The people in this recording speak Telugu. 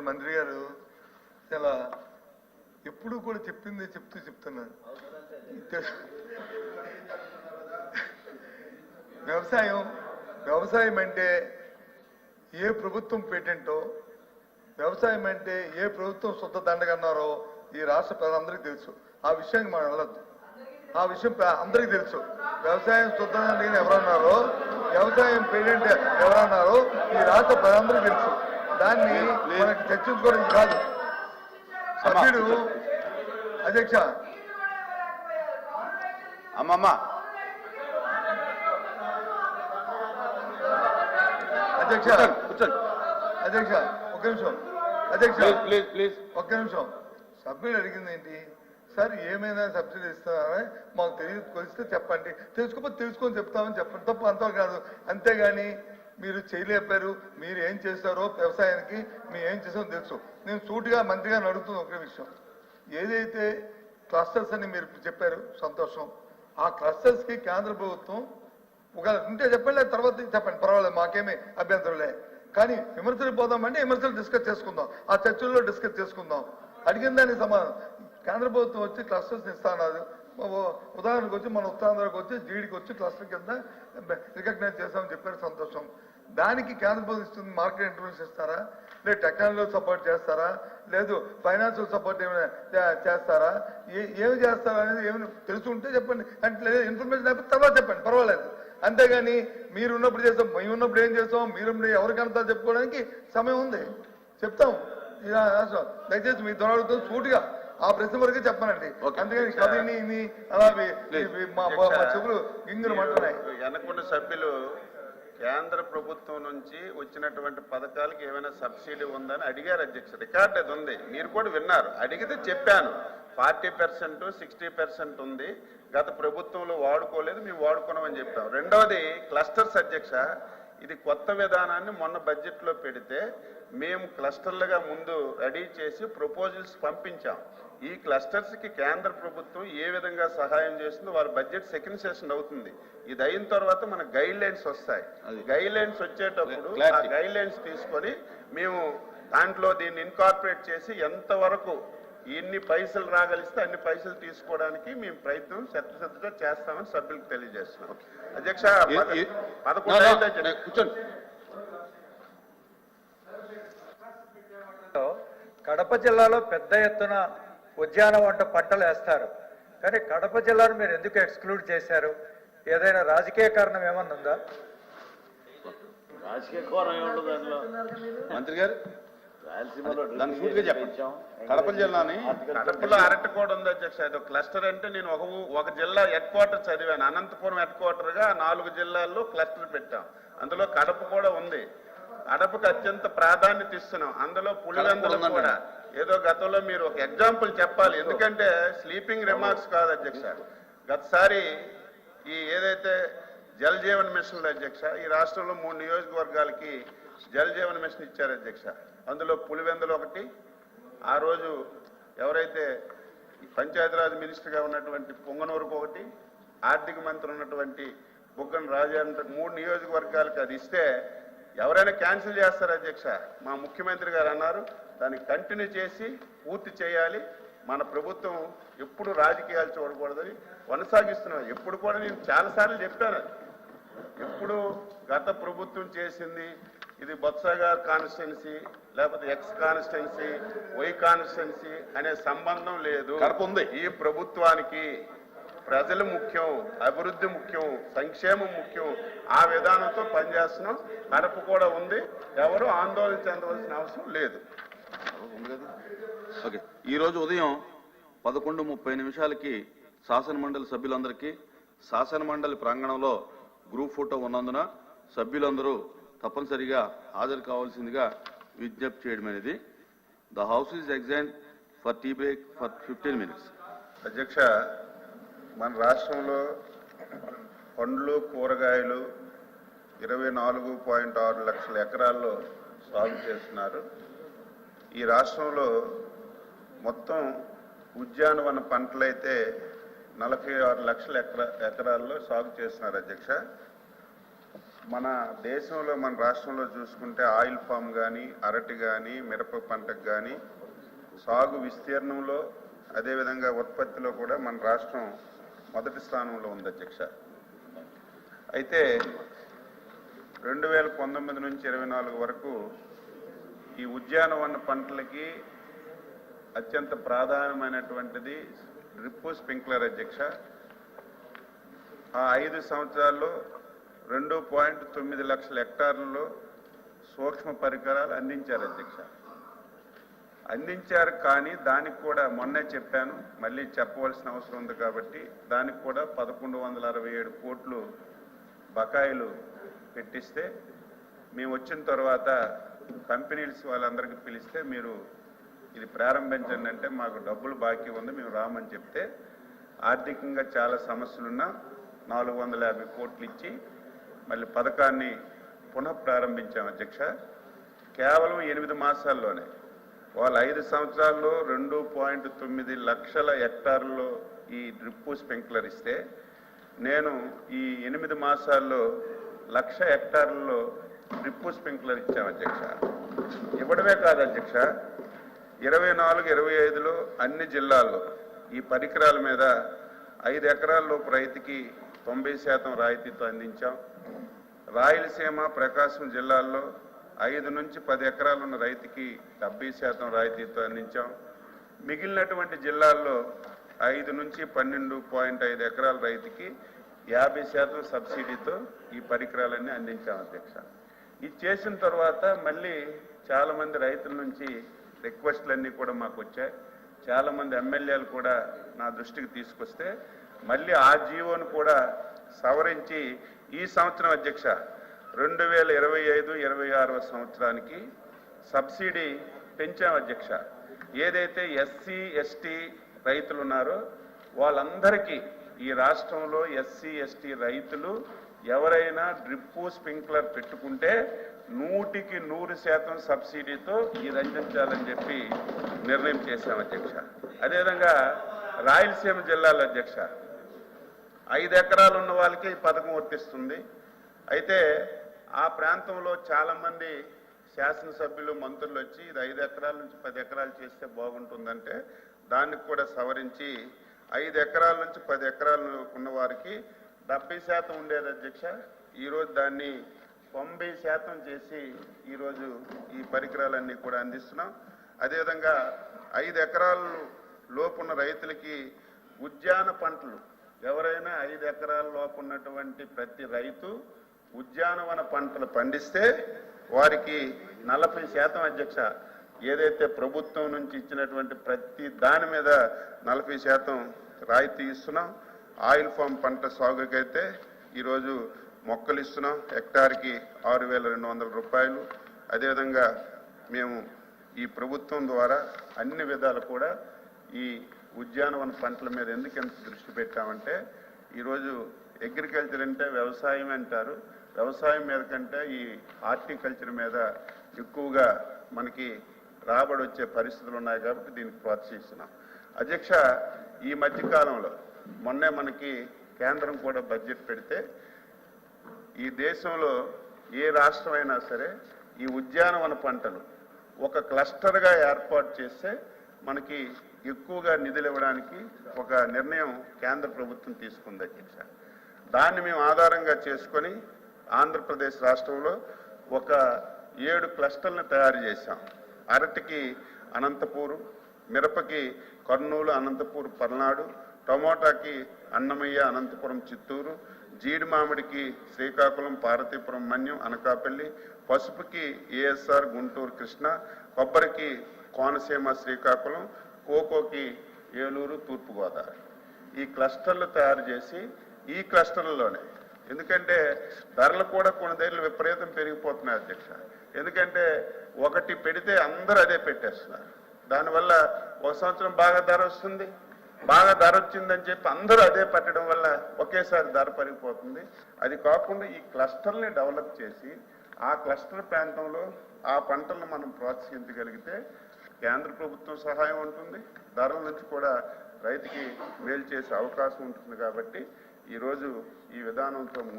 గారు మంత్రి గారు చాలా ఎప్పుడు కూడా చెప్పింది చెప్తూ చెప్తున్నారు. వ్యవసాయం వ్యవసాయం అంటే ఏ ప్రభుత్వం పేటెంటో వ్యవసాయం అంటే ఏ ప్రభుత్వం సొంత దండగన్నారో ఈ రాష్ట్ర ప్రజలందరికీ తెలుసు. ఆ విషయానికి మనం వెళ్ళద్దు. ఆ విషయం అందరికీ తెలుసు. వ్యవసాయం సొంత దండగని ఎవరన్నారో వ్యవసాయం పేటెంట్ ఎవరన్నారో ఈ రాష్ట్ర ప్రజలందరికీ తెలుసు. దాన్ని మనకి చర్చించుకోవడం కాదు. సభ్యుడు అధ్యక్ష. అమ్మమ్మ. అధ్యక్ష. కూర్చోండి అధ్యక్ష ఒక్క నిమిషం. అధ్యక్ష ప్లీజ్ ప్లీజ్ ఒక్క నిమిషం. సభ్యుడు అడిగింది ఏంటి? సార్ ఏమైనా సబ్సిడీ ఇస్తారా? మాకు తెలియదు తెలిస్తే చెప్పండి. తెలుసుకోకపోతే తెలుసుకొని చెప్తామని చెప్పండి. తప్ప అంతా కాదు. అంతేగాని మీరు చేయలేపారు మీరు ఏం చేస్తారో వ్యవసాయానికి మీరు ఏం చేసారో తెలుసు. నేను సూటిగా మంత్రిగా అడుగుతున్న ఒకే విషయం. ఏదైతే క్లస్టర్స్ అని మీరు చెప్పారు సంతోషం ఆ క్లస్టర్స్కి కేంద్ర ప్రభుత్వం ఒకవేళ ఉంటే చెప్పండి తర్వాత చెప్పండి. పర్వాలేదు మాకేమీ అభ్యంతరులే కానీ విమర్శలు పోదామంటే విమర్శలు డిస్కస్ చేసుకుందాం. ఆ చర్చల్లో డిస్కస్ చేసుకుందాం. అడిగిన దానికి సమాధానం. కేంద్ర ప్రభుత్వం వచ్చి క్లస్టర్స్ ఇస్తానన్నారు. ఉదాహరణకు వచ్చి మన ఉత్తరాంధ్రకు వచ్చి జీడికి వచ్చి క్లస్టర్ కింద రికగ్నైజ్ చేస్తామని చెప్పారు సంతోషం. దానికి కేంద్ర ప్రభుత్వం ఇస్తుంది మార్కెట్ ఇంటర్వెన్స్ ఇస్తారా? లేదు టెక్నాలజీ సపోర్ట్ చేస్తారా? లేదు ఫైనాన్షియల్ సపోర్ట్ ఏమైనా చేస్తారా? ఏ- ఏమి చేస్తారా అనేది ఏమైనా తెలుసుంటే చెప్పండి. అంటే లేదు ఇన్ఫర్మేషన్ లేకపోతే తర్వాత చెప్పండి పర్వాలేదు. అంతేగాని మీరు ఉన్నప్పుడు చేస్తాం మేము ఉన్నప్పుడు ఏం చేస్తాం మీరు ఎవరికంతా చెప్పుకోవడానికి సమయం ఉంది. చెప్తాం. దయచేసి మీ దొరకతో సూటిగా ఆ ప్రశ్న వరకే చెప్పానండి. ఇన్ని అలా మా చెవులు గింగులు మంటున్నాయి వెనకున్న సభ్యులు కేంద్ర ప్రభుత్వం నుంచి వచ్చినటువంటి పథకాలకు ఏమైనా సబ్సిడీ ఉందని అడిగారు అధ్యక్ష. రికార్డ్ అది ఉంది. మీరు కూడా విన్నారు. అడిగితే చెప్పాను. ఫార్టీ పర్సెంట్ సిక్స్టీ పర్సెంట్ ఉంది. గత ప్రభుత్వంలో వాడుకోలేదు. మేము వాడుకున్నామని చెప్పాం. రెండవది క్లస్టర్స్ అధ్యక్ష ఇది కొత్త విధానాన్ని మొన్న బడ్జెట్లో పెడితే మేము క్లస్టర్లుగా ముందు రెడీ చేసి ప్రపోజల్స్ పంపించాం. ఈ క్లస్టర్స్కి కేంద్ర ప్రభుత్వం ఏ విధంగా సహాయం చేస్తుందో వారి బడ్జెట్ సెకండ్ సెషన్ అవుతుంది. ఇది అయిన తర్వాత మన గైడ్ లైన్స్ వస్తాయి. అది. గైడ్ లైన్స్ వచ్చేటప్పుడు ఆ. గైడ్ లైన్స్ తీసుకొని మేము దాంట్లో దీన్ని ఇన్కార్పొరేట్ చేసి ఎంతవరకు ఎన్ని పైసలు రాగలిస్తే అన్ని పైసలు తీసుకోవడానికి మేము ప్రయత్నం శక్తిశక్తిగా చేస్తామని సభ్యులకు తెలియజేస్తున్నాం. అధ్యక్ష పదకొండు కడప జిల్లాలో పెద్ద ఎత్తున ఉద్యాన వంట పంటలు వేస్తారు. కానీ కడప జిల్లాను మీరు ఎందుకు ఎక్స్క్లూడ్ చేశారు? ఏదైనా రాజకీయ కారణం ఏమన్నా ఉందా? రాజకీయ కోణం మంత్రి గారు రాయలసీమలో దాన్ని సూటిగా చెప్పండి. కడప జిల్లాని కడపలో అరటి కూడా ఉంది అధ్యక్ష అది క్లస్టర్ అంటే నేను ఒక ఒక జిల్లా హెడ్ క్వార్టర్ చదివాను. అనంతపురం హెడ్ క్వార్టర్గా నాలుగు జిల్లాల్లో క్లస్టర్ పెట్టాం. అందులో కడప కూడా ఉంది. కడపకు అత్యంత ప్రాధాన్యత ఇస్తున్నాం. అందులో పులివెందులు. కూడా. ఏదో గతంలో మీరు ఒక ఎగ్జాంపుల్ చెప్పాలి. ఎందుకంటే స్లీపింగ్ రిమార్క్స్ కాదు అధ్యక్ష. గతసారి ఈ ఏదైతే జల్ జీవన్ మిషన్ అధ్యక్ష ఈ రాష్ట్రంలో మూడు నియోజకవర్గాలకి జల్ జీవన్ మిషన్ ఇచ్చారు అధ్యక్ష. అందులో పులివెందులు ఒకటి. ఆ రోజు ఎవరైతే పంచాయతీరాజ్ మినిస్టర్గా ఉన్నటువంటి పొంగనూరుకు ఒకటి ఆర్థిక మంత్రి ఉన్నటువంటి బుగ్గన రాజేంద్ర మూడు నియోజకవర్గాలకు అది ఇస్తే ఎవరైనా క్యాన్సిల్ చేస్తారు అధ్యక్ష మా ముఖ్యమంత్రి గారు అన్నారు దాన్ని కంటిన్యూ చేసి పూర్తి చేయాలి మన ప్రభుత్వం ఎప్పుడు రాజకీయాలు చూడకూడదని కొనసాగిస్తున్నాం ఎప్పుడు కూడా నేను చాలాసార్లు చెప్పాను. ఎప్పుడు గత ప్రభుత్వం చేసింది ఇది బొత్స గారి కాన్స్టిట్యున్సీ లేకపోతే ఎక్స్ కాన్స్టిట్యున్సీ వై కాన్స్టిట్యున్సీ అనే సంబంధం లేదు. ఈ ప్రభుత్వానికి ప్రజలు ముఖ్యం అభివృద్ధి ముఖ్యం సంక్షేమం ముఖ్యం. ఆ విధానంతో పనిచేస్తున్నాం. కడప కూడా ఉంది. ఎవరు ఆందోళన చెందవలసిన అవసరం లేదు. ఓకే. ఈ రోజు ఉదయం పదకొండు ముప్పై నిమిషాలకి శాసన మండలి సభ్యులందరికీ శాసన మండలి ప్రాంగణంలో గ్రూప్ ఫోటో ఉన్నందున సభ్యులందరూ తప్పనిసరిగా హాజరు కావాల్సిందిగా విజ్ఞప్తి చేయడం అనేది. The house is exine for tea break for fifteen minutes. అధ్యక్ష మన రాష్ట్రంలో పండ్లు కూరగాయలు ఇరవై నాలుగు పాయింట్ ఆరు లక్షల ఎకరాల్లో సాగు చేస్తున్నారు. ఈ రాష్ట్రంలో మొత్తం ఉద్యానవన పంటలైతే నలభై ఆరు లక్షల ఎకరా ఎకరాల్లో సాగు చేస్తున్నారు అధ్యక్ష. మన దేశంలో మన రాష్ట్రంలో చూసుకుంటే ఆయిల్ ఫామ్ కానీ అరటి కానీ మిరప పంటకు కానీ సాగు విస్తీర్ణంలో అదేవిధంగా ఉత్పత్తిలో కూడా మన రాష్ట్రం మొదటి స్థానంలో ఉంది అధ్యక్ష. అయితే రెండు వేల పంతొమ్మిది నుంచి ఇరవై నాలుగు వరకు ఈ ఉద్యానవన పంటలకి అత్యంత ప్రాధాన్యమైనటువంటిది డ్రిప్పు స్ప్రింక్లర్ అధ్యక్ష. ఆ ఐదు సంవత్సరాల్లో రెండు పాయింట్ తొమ్మిది లక్షల హెక్టార్లలో సూక్ష్మ పరికరాలు అందించారు అధ్యక్ష. అందించారు కానీ దానికి కూడా మొన్నే చెప్పాను మళ్ళీ చెప్పవలసిన అవసరం ఉంది కాబట్టి దానికి కూడా పదకొండు వందల అరవై ఏడు కోట్లు బకాయిలు పెట్టిస్తే మేము వచ్చిన తర్వాత కంపెనీస్ వాళ్ళందరికీ పిలిస్తే మీరు ఇది ప్రారంభించండి అంటే మాకు డబ్బులు బాకీ ఉంది మేము రామని చెప్తే ఆర్థికంగా చాలా సమస్యలున్నా నాలుగు వందల యాభై కోట్లు ఇచ్చి మళ్ళీ పథకాన్ని పునఃప్రారంభించాం అధ్యక్ష. కేవలం ఎనిమిది మాసాల్లోనే వాళ్ళు ఐదు సంవత్సరాల్లో రెండు పాయింట్ తొమ్మిది లక్షల హెక్టార్లో ఈ డ్రిప్పు స్ప్రింక్లర్ ఇస్తే నేను ఈ ఎనిమిది మాసాల్లో లక్ష హెక్టార్లలో డ్రిప్పు స్ప్రింక్లర్ ఇచ్చాను అధ్యక్ష. ఇవ్వడమే కాదు అధ్యక్ష ఇరవై నాలుగు ఇరవై ఐదులో అన్ని జిల్లాల్లో ఈ పరికరాల మీద ఐదు ఎకరాల్లోపు రైతుకి తొంభై శాతం రాయితీతో అందించాం. రాయలసీమ ప్రకాశం జిల్లాల్లో ఐదు నుంచి పది ఎకరాలు ఉన్న రైతుకి డెబ్బై శాతం రాయితీతో అందించాం. మిగిలినటువంటి జిల్లాల్లో ఐదు నుంచి పన్నెండు పాయింట్ ఐదు ఎకరాల రైతుకి యాభై శాతం సబ్సిడీతో ఈ పరికరాలన్నీ అందించాం అధ్యక్ష. ఇది చేసిన తర్వాత మళ్ళీ చాలామంది రైతుల నుంచి రిక్వెస్ట్లన్నీ కూడా మాకు వచ్చాయి. చాలామంది ఎమ్మెల్యేలు కూడా నా దృష్టికి తీసుకొస్తే మళ్ళీ ఆ జీవోను కూడా సవరించి ఈ సంవత్సరం అధ్యక్ష రెండు వేల ఇరవై ఐదు ఇరవై ఆరవ సంవత్సరానికి సబ్సిడీ పెంచాం అధ్యక్ష. ఏదైతే ఎస్సీ ఎస్టీ రైతులు ఉన్నారో వాళ్ళందరికీ ఈ రాష్ట్రంలో ఎస్సీ ఎస్టీ రైతులు ఎవరైనా డ్రిప్పు స్ప్రింక్లర్ పెట్టుకుంటే నూటికి నూరు శాతం సబ్సిడీతో ఇది అందించాలని చెప్పి నిర్ణయం చేశాం అధ్యక్ష. అదేవిధంగా రాయలసీమ జిల్లాలో అధ్యక్ష ఐదు ఎకరాలు ఉన్న వాళ్ళకి ఈ పథకం వర్తిస్తుంది. అయితే ఆ ప్రాంతంలో చాలామంది శాసనసభ్యులు మంత్రులు వచ్చి ఇది ఐదు ఎకరాల నుంచి పది ఎకరాలు చేస్తే బాగుంటుందంటే దానికి కూడా సవరించి ఐదు ఎకరాల నుంచి పది ఎకరాలు ఉన్న వారికి డెబ్బై శాతం ఉండేది అధ్యక్ష. ఈరోజు దాన్ని తొంభై శాతం చేసి ఈరోజు ఈ పరికరాలన్నీ కూడా అందిస్తున్నాం. అదేవిధంగా ఐదు ఎకరాలు లోపున్న రైతులకి ఉద్యాన పంటలు ఎవరైనా ఐదు ఎకరాల లోపు ఉన్నటువంటి ప్రతి రైతు ఉద్యానవన పంటలు పండిస్తే వారికి నలభై శాతం అధ్యక్ష ఏదైతే ప్రభుత్వం నుంచి ఇచ్చినటువంటి ప్రతి దాని మీద నలభై శాతం రాయితీ ఇస్తున్నాం. ఆయిల్ ఫామ్ పంట సాగుకైతే ఈరోజు మొక్కలు ఇస్తున్నాం. హెక్టార్కి ఆరు వేల రెండు వందల రూపాయలు. అదేవిధంగా మేము ఈ ప్రభుత్వం ద్వారా అన్ని విధాలు కూడా ఈ ఉద్యానవన పంటల మీద ఎందుకు ఎంత దృష్టి పెట్టామంటే ఈరోజు అగ్రికల్చర్ అంటే వ్యవసాయం అంటారు. వ్యవసాయం మీద కంటే ఈ హార్టికల్చర్ మీద ఎక్కువగా మనకి రాబడి వచ్చే పరిస్థితులు ఉన్నాయి కాబట్టి దీనికి ప్రోత్సహిస్తున్నాం. అధ్యక్ష ఈ మధ్యకాలంలో మొన్నే మనకి కేంద్రం కూడా బడ్జెట్ పెడితే ఈ దేశంలో ఏ రాష్ట్రమైనా సరే ఈ ఉద్యానవన పంటలు ఒక క్లస్టర్గా ఏర్పాటు చేస్తే మనకి ఎక్కువగా నిధులు ఇవ్వడానికి ఒక నిర్ణయం కేంద్ర ప్రభుత్వం తీసుకుంది అధ్యక్ష. దాన్ని మేము ఆధారంగా చేసుకొని ఆంధ్రప్రదేశ్ రాష్ట్రంలో ఒక ఏడు క్లస్టర్లను తయారు చేశాం. అరటికి అనంతపూరు మిరపకి కర్నూలు అనంతపూర్ పల్నాడు టమోటాకి అన్నమయ్య అనంతపురం చిత్తూరు జీడి మామిడికి శ్రీకాకుళం పార్వతీపురం మన్యం అనకాపల్లి పసుపుకి ఏఎస్ఆర్ గుంటూరు కృష్ణ కొబ్బరికి కోనసీమ శ్రీకాకుళం కోకోకి ఏలూరు తూర్పుగోదావరి. ఈ క్లస్టర్లు తయారు చేసి ఈ క్లస్టర్లలోనే ఎందుకంటే ధరలు కూడా కొన్ని దగ్గర విపరీతం పెరిగిపోతున్నాయి అధ్యక్ష. ఎందుకంటే ఒకటి పెడితే అందరూ అదే పెట్టేస్తున్నారు. దానివల్ల ఒక సంవత్సరం బాగా ధర వస్తుంది బాగా ధర వచ్చిందని చెప్పి అందరూ అదే పెట్టడం వల్ల ఒకేసారి ధర పెరిగిపోతుంది. అది కాకుండా ఈ క్లస్టర్ని డెవలప్ చేసి ఆ క్లస్టర్ ప్రాంతంలో ఆ పంటలను మనం ప్రోత్సహించగలిగితే కేంద్ర ప్రభుత్వం సహాయం ఉంటుంది. ధరల నుంచి కూడా రైతుకి మేలు చేసే అవకాశం ఉంటుంది కాబట్టి ఈరోజు ఈ విధానంతో